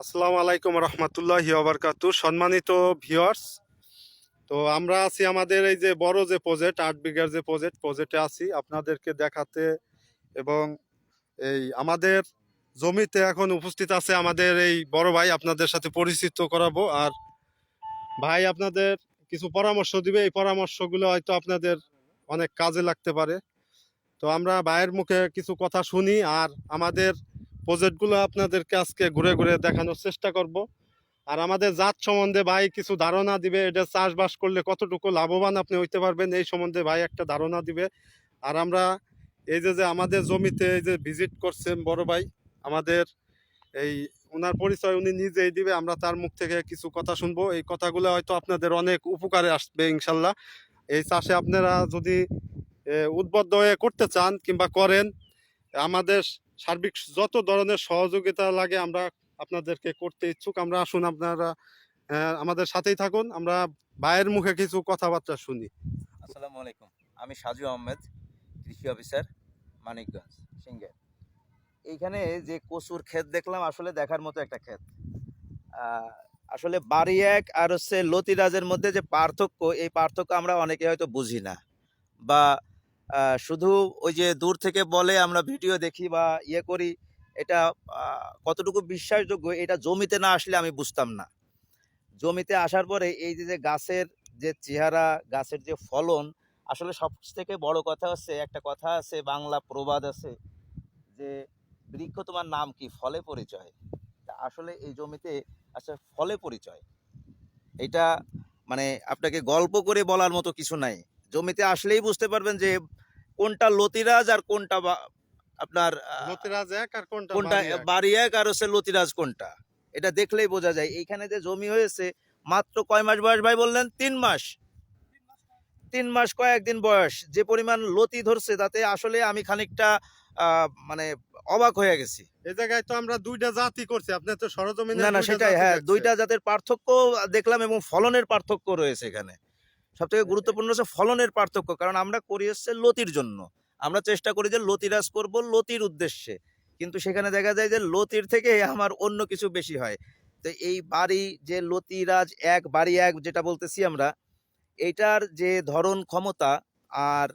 আসসালামু আলাইকুম রহমতুল্লাহি ওবরকাত। সম্মানিত ভিউয়ার্স তো আমরা আছি আমাদের এই যে বড় যে প্রজেক্ট আট বিঘার যে প্রজেক্ট প্রজেক্টে আছি আপনাদেরকে দেখাতে এবং এই আমাদের জমিতে এখন উপস্থিত আছে আমাদের এই বড় ভাই, আপনাদের সাথে পরিচিত করাবো। আর ভাই আপনাদের কিছু পরামর্শ দিবে, এই পরামর্শগুলো হয়তো আপনাদের অনেক কাজে লাগতে পারে। তো আমরা ভাইয়ের মুখে কিছু কথা শুনি, আর আমাদের প্রজেক্টগুলো আপনাদেরকে আজকে ঘুরে ঘুরে দেখানোর চেষ্টা করব। আর আমাদের জাত সম্বন্ধে ভাই কিছু ধারণা দিবে, এটা চাষবাস করলে কতটুকু লাভবান আপনি হইতে পারবেন, এই সম্বন্ধে ভাই একটা ধারণা দিবে। আর আমরা এই যে যে আমাদের জমিতে এই যে ভিজিট করছেন বড় ভাই, আমাদের এই ওনার পরিচয় উনি নিজেই দিবে, আমরা তার মুখ থেকে কিছু কথা শুনব। এই কথাগুলো হয়তো আপনাদের অনেক উপকারে আসবে ইনশাল্লাহ। এই চাষে আপনারা যদি উদ্বুদ্ধ হয়ে করতে চান কিংবা করেন, আমাদের সার্বিক যত ধরনের সহযোগিতা লাগে আমরা আপনাদেরকে করতে ইচ্ছুক, আমরা আসুন আপনারা আমাদের সাথেই থাকুন, আমরা ভাইয়ের মুখে কিছু কথাবার্তা শুনি। আসসালামু আলাইকুম, আমি সাজু আহমেদ, কৃষি অফিসার, মানিকগঞ্জ, সিঙ্গের। এইখানে যে কচুর ক্ষেত দেখলাম, আসলে দেখার মতো একটা ক্ষেত। আসলে বাড়ি এক আর হচ্ছে লতিরাজের মধ্যে যে পার্থক্য, এই পার্থক্য আমরা অনেকে হয়তো বুঝি না। বা শুধু ওই যে দূর থেকে বলে আমরা ভিডিও দেখি বা ইয়ে করি, এটা কতটুকু বিশ্বাসযোগ্য এটা জমিতে না আসলে আমি বুঝতাম না। জমিতে আসার পরে এই যে যে গাছের যে চেহারা, গাছের যে ফলন, আসলে সব থেকে বড় কথা হচ্ছে, একটা কথা আছে, বাংলা প্রবাদ আছে যে, বৃক্ষ তোমার নাম কি? ফলে পরিচয়। আসলে এই জমিতে আচ্ছা ফলে পরিচয়। এটা মানে আপনাকে গল্প করে বলার মতো কিছু নাই। জমিতে আসলেই বুঝতে পারবেন যে কোনটা লতিরাজ আর কোনটা আপনার লতিরাজ এক আর কোনটা কোনটা বাড়ি এক? আর হচ্ছে লতিরাজ কোনটা? এটা দেখলেই বোঝা যায়। এইখানে যে জমি হয়েছে মাত্র কয় মাস বয়স ভাই বললেন? তিন মাস। তিন মাস কয়েকদিন বয়স। যে পরিমাণ লতি ধরছে তাতে আসলে আমি খানিকটা আহ, মানে অবাক হয়ে গেছি। এই জায়গায় তো আমরা দুইটা জাতি করছি। আপনি তো সরজমিনে না না সেটাই হ্যাঁ দুইটা জাতের পার্থক্য দেখলাম এবং ফলনের পার্থক্য রয়েছে এখানে। সব থেকে গুরুত্বপূর্ণ হচ্ছে ফলনের পার্থক্য কারণ আমরা করি হচ্ছে লতির জন্য। আমরা চেষ্টা করি যে লতিরাজ করব লতির উদ্দেশ্যে। কিন্তু সেখানে দেখা যায় যে লতির থেকে আমার অন্য কিছু বেশি হয়। তো এই বাড়ি যে লতিরাজ এক বাড়ি এক যেটা বলতেছি আমরা এইটার যে ধরন ক্ষমতা আর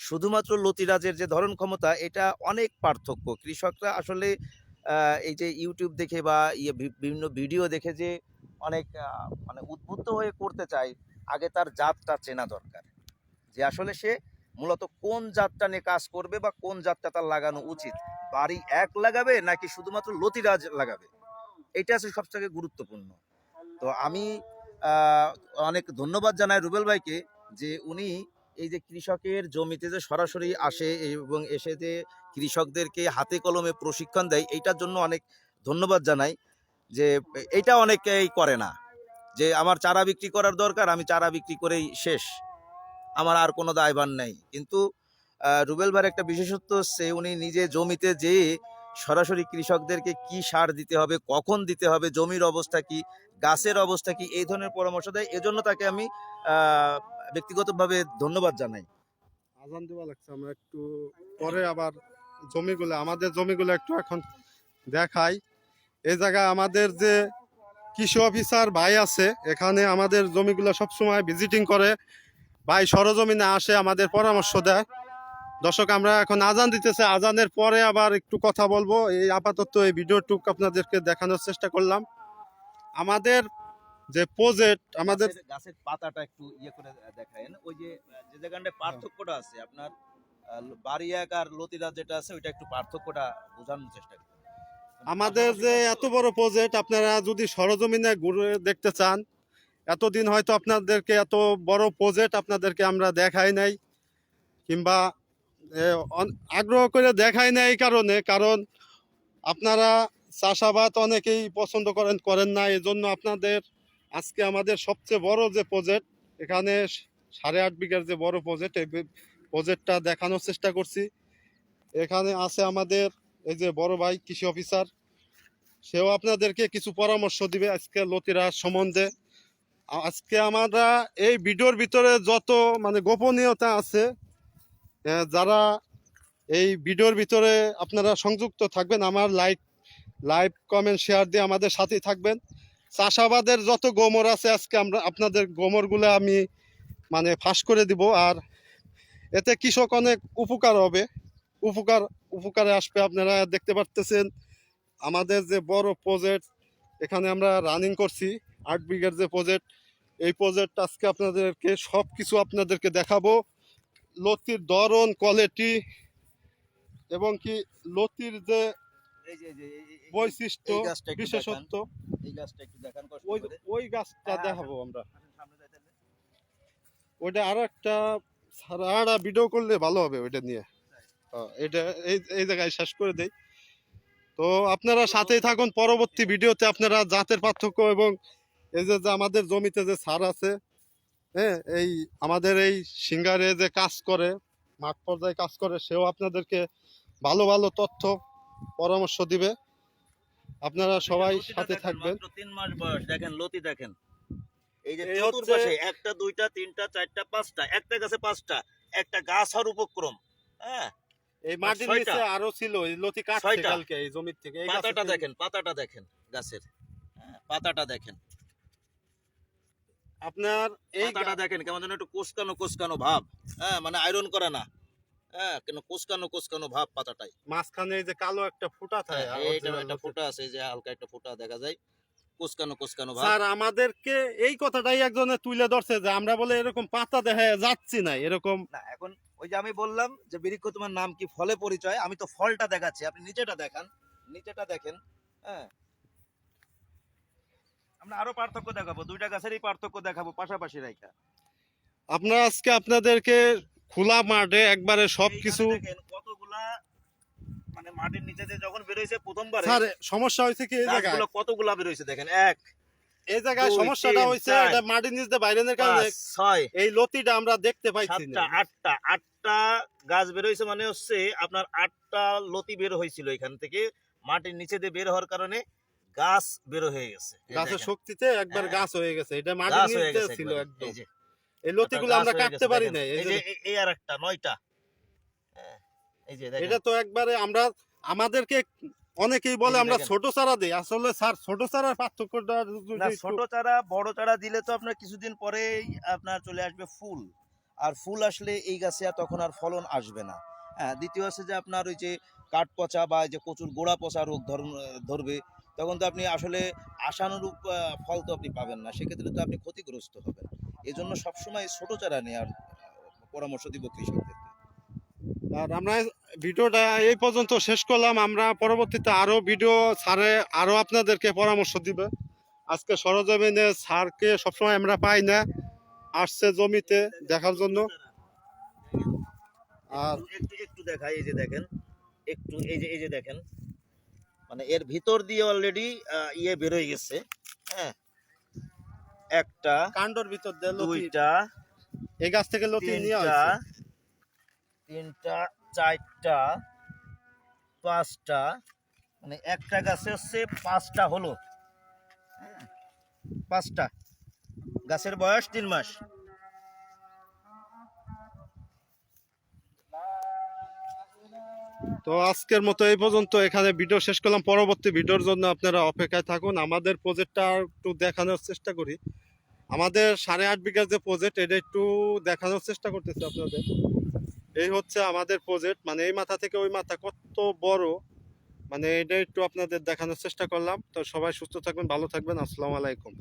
শুধুমাত্র লতিরাজের যে ধরন ক্ষমতা এটা অনেক পার্থক্য। কৃষকরা আসলে এই যে ইউটিউব দেখে বা ইয়ে বিভিন্ন ভিডিও দেখে যে অনেক মানে উদ্বুদ্ধ হয়ে করতে চায় আগে তার জাতটা চেনা দরকার। যে আসলে সে মূলত কোন জাতটা নিয়ে কাজ করবে বা কোন জাতটা তার লাগানো উচিত। বাড়ি এক লাগাবে নাকি শুধুমাত্র লতিরাজ লাগাবে? এটা আছে সব থেকে গুরুত্বপূর্ণ। তো আমি অনেক ধন্যবাদ জানাই রুবেল ভাইকে যে উনি এই যে কৃষকের জমিতে যে সরাসরি আসে এবং এসে যে কৃষকদেরকে হাতে কলমে প্রশিক্ষণ দেয়, এইটার জন্য অনেক ধন্যবাদ জানাই যে এটা অনেকেই করে না। যে আমার চারা বিক্রি করার দরকার, আমি চারা বিক্রি করেই শেষ। আমার আর কোনো দায়ভার নেই। কিন্তু রুবেল ভাইয়ের একটা বিশেষত্ব হচ্ছে, উনি নিজে জমিতে যেয়ে সরাসরি কৃষকদেরকে কি সার দিতে হবে, কখন দিতে হবে, জমির অবস্থা কি, গাছের অবস্থা কি, এই ধরনের পরামর্শ দেয়। এজন্য তাকে আমি ব্যক্তিগতভাবে ধন্যবাদ জানাই। আজান দেওয়া লাগছে, আমরা একটু পরে আবার জমিগুলো, আমাদের জমিগুলো একটু এখন দেখাই। এই জায়গায় আমাদের যে কৃষি অফিসার ভাই আছে এখানে আমাদের জমিগুলো সবসময় ভিজিটিং করে। ভাই সরজমিনে আসে আমাদের পরামর্শ দেয়। দর্শক আমরা এখন আজান দিতেছে আজানের পরে আবার একটু কথা বলব। এই আপাতত এই ভিডিওটুক আপনাদেরকে দেখানোর চেষ্টা করলাম। আমাদের যে প্রজেক্ট আমাদের গাছের- পাতাটা একটু ইয়ে করে দেখায়েন। ওই যে যে জায়গাটা পার্থক্যটা আছে আপনার বাড়ি এক আর লতিরাজ যেটা আছে ওইটা একটু পার্থক্যটা বোঝানোর চেষ্টা করুন আমাদের যে এত বড় প্রজেক্ট আপনারা যদি সরজমিনে ঘুরে দেখতে চান, এতদিন হয়তো আপনাদেরকে এত বড় প্রজেক্ট আপনাদেরকে আমরা দেখাই নাই, কিংবা আগ্রহ করে দেখাই নাই এই কারণে, কারণ আপনারা চাষাবাদ অনেকেই পছন্দ করেন করেন না এই জন্য আপনাদের আজকে আমাদের সবচেয়ে বড় যে প্রজেক্ট এখানে সাড়ে আট বিঘার যে বড় প্রজেক্ট এই প্রজেক্টটা দেখানোর চেষ্টা করছি। এখানে আছে আমাদের এই যে বড় ভাই কৃষি অফিসার, সেও আপনাদেরকে কিছু পরামর্শ দিবে আজকে লতিরা সম্বন্ধে। আজকে আমরা এই ভিডিওর ভিতরে যত মানে গোপনীয়তা আছে যারা এই ভিডিওর ভিতরে আপনারা সংযুক্ত থাকবেন, আমার লাইক লাইভ কমেন্ট, শেয়ার দিয়ে আমাদের সাথেই থাকবেন। চাষাবাদের যত গোমর আছে আজকে আমরা আপনাদের গোমরগুলো আমি মানে ফাঁস করে দিব, আর এতে কৃষক অনেক উপকার হবে, উপকার উপকারে আসবে আপনারা দেখতে পারতেছেন। আমাদের যে বড় প্রজেক্ট এখানে আমরা রানিং করছি আট বিঘের যে প্রজেক্ট এই প্রজেক্ট আজকে আপনাদেরকে সব কিছু আপনাদেরকে দেখাবো। লতির ধরন কোয়ালিটি এবং কি লতির যে বৈশিষ্ট্য বিশেষত্ব ওই ওই গাছটা হ্যাঁ, দেখাবো আমরা। যাই তাহলে। ওইটা আরও একটা সারা ভিডিও করলে ভালো হবে ওইটা নিয়ে। হ্যাঁ, এটা এই জায়গায় শেষ করে দেই। তো আপনারা সাথেই থাকুন পরবর্তী ভিডিওতে আপনারা জাতের পার্থক্য এবং এই যে যে আমাদের জমিতে যে সার আছে হ্যাঁ এই আমাদের এই সিঙ্গারে যে কাজ করে মাঠ পর্যায়ে কাজ করে সেও আপনাদেরকে ভালো ভালো তথ্য পরামর্শ দিবে। আপনারা সবাই সাথে থাকবেন। তিন মাস বয়স দেখেন লতি দেখেন। এই যে চতুর্পাশে একটা দুইটা তিনটা চারটা পাঁচটা একটা গাছে পাঁচটা একটা গাছ আর উপক্রম হ্যাঁ? এই মাটির নিচে আরও ছিল এই লতি কাটছে কালকে এই জমির থেকে এই পাতাটা দেখেন পাতাটা দেখেন গাছের। হ্যাঁ, পাতাটা দেখেন। আপনার এই পাতাটা দেখেন কেমন যেন একটু কোসকানো কোসকানো ভাব। হ্যাঁ মানে আয়রন করে না। হ্যাঁ কেন কোসকানো কোসকানো ভাব পাতাটাই। মাঝখানে এই যে কালো একটা ফুটা থাকে হ্যাঁ, এইটার একটা ফোঁটা আছে যে হালকা একটা ফোঁটা দেখা যায়। কোসকানো স্যার আমাদেরকে এই কথাটাই একজনে তুলে ধরছে যে আমরা বলে এরকম পাতা দেখে যাচ্ছি না এরকম। না এখন ওই যে আমি বললাম যে বৃক্ষ তোমার নাম কি ফলে পরিচয় আমি তো ফলটা দেখাচ্ছি আপনি নিচেটা দেখান নিচেটা দেখেন হ্যাঁ। আমরা আরও পার্থক্য দেখাবো দুইটা গাছেরই পার্থক্য দেখাবো পাশাপাশি রাইখা। আপনারা আজকে আপনাদেরকে খোলা মাঠে একবারে সব কিছু এইখানে দেখেন কতগুলা মাটির নিচে দিয়ে যখন বেরোইছে প্রথমবার স্যার সমস্যা হয়েছে কি এই জায়গায়? কতগুলা বেরোইছে দেখেন এক এই জায়গায় সমস্যাটা চার, এটা মাটির নিচ দিয়ে বাইরের কারণে ছয় এই লতিটা আমরা দেখতে পাইছি না। আটটা আটটা গাছ বের হয়েছে মানে হচ্ছে আপনার আটটা লতি বের হয়েছিল এখান থেকে মাটির নিচে দিয়ে বের হওয়ার কারণে গাছ বের হয়ে গেছে গাছের শক্তিতে একবার হ্যাঁ। গাছ হয়ে গেছে এটা মাটির নিচ ছিল একদম। এই যে, লতিগুলো আমরা কাটতে পারি না এই যে যে এই- আর একটা নয়টা। হ্যাঁ, এই যে এটা তো একবারে আমরা আমাদেরকে অনেকেই বলে আমরা ছোট চারা দিই। আসলে স্যার ছোট চারার একটু- ছোট চারা বড় চারা দিলে তো আপনার কিছুদিন পরেই আপনার চলে আসবে ফুল। আর ফুল আসলে এই গাছে আর তখন আর ফলন আসবে না। হ্যাঁ দ্বিতীয় আছে যে আপনার ওই যে কাঠ পচা বা যে কচুর গোড়া পচা রোগ ধর- ধরবে তখন তো আপনি আসলে আশানুরূপ ফল তো আপনি পাবেন না। সেক্ষেত্রে তো আপনি ক্ষতিগ্রস্ত হবেন। এই জন্য সবসময় ছোট চারা নেওয়ার পরামর্শ দিব কৃষকদেরকে। আর আমরা ভিডিওটা এই পর্যন্ত শেষ করলাম। আমরা পরবর্তীতে আরও ভিডিও ছাড়ে আরও আপনাদেরকে পরামর্শ দিবে। আজকে সরজমিনে স্যারকে সবসময় আমরা পাই না। আসছে জমিতে দেখার জন্য। আর একটু- দেখাই এই যে দেখেন। একটু এই যে এই যে দেখেন। মানে এর ভিতর দিয়ে অলরেডি ইয়ে বেরোয় গেছে। হ্যাঁ। একটা কাণ্ডর ভিতর দিয়ে দুইটা এই গাছ থেকে লতি নিয়ে তিনটা চারটা পাঁচটা মানে একটা গাছে হচ্ছে পাঁচটা হলো। হ্যাঁ, পাঁচটা। গাছের বয়স তিন মাস। তো আজকের মতো এই পর্যন্ত। এখানে ভিডিও শেষ করলাম। পরবর্তী ভিডিওর জন্য আপনারা অপেক্ষায় থাকুন। আমাদের প্রজেক্টটা একটু দেখানোর চেষ্টা করি। আমাদের সাড়ে আট বিঘার যে প্রজেক্ট এটা একটু দেখানোর চেষ্টা করতেছি আপনাদের। এই হচ্ছে আমাদের প্রজেক্ট মানে এই মাথা থেকে ওই মাথা কত বড় মানে এটা একটু আপনাদের দেখানোর চেষ্টা করলাম। তো সবাই সুস্থ থাকবেন, ভালো থাকবেন, আসসালামু আলাইকুম।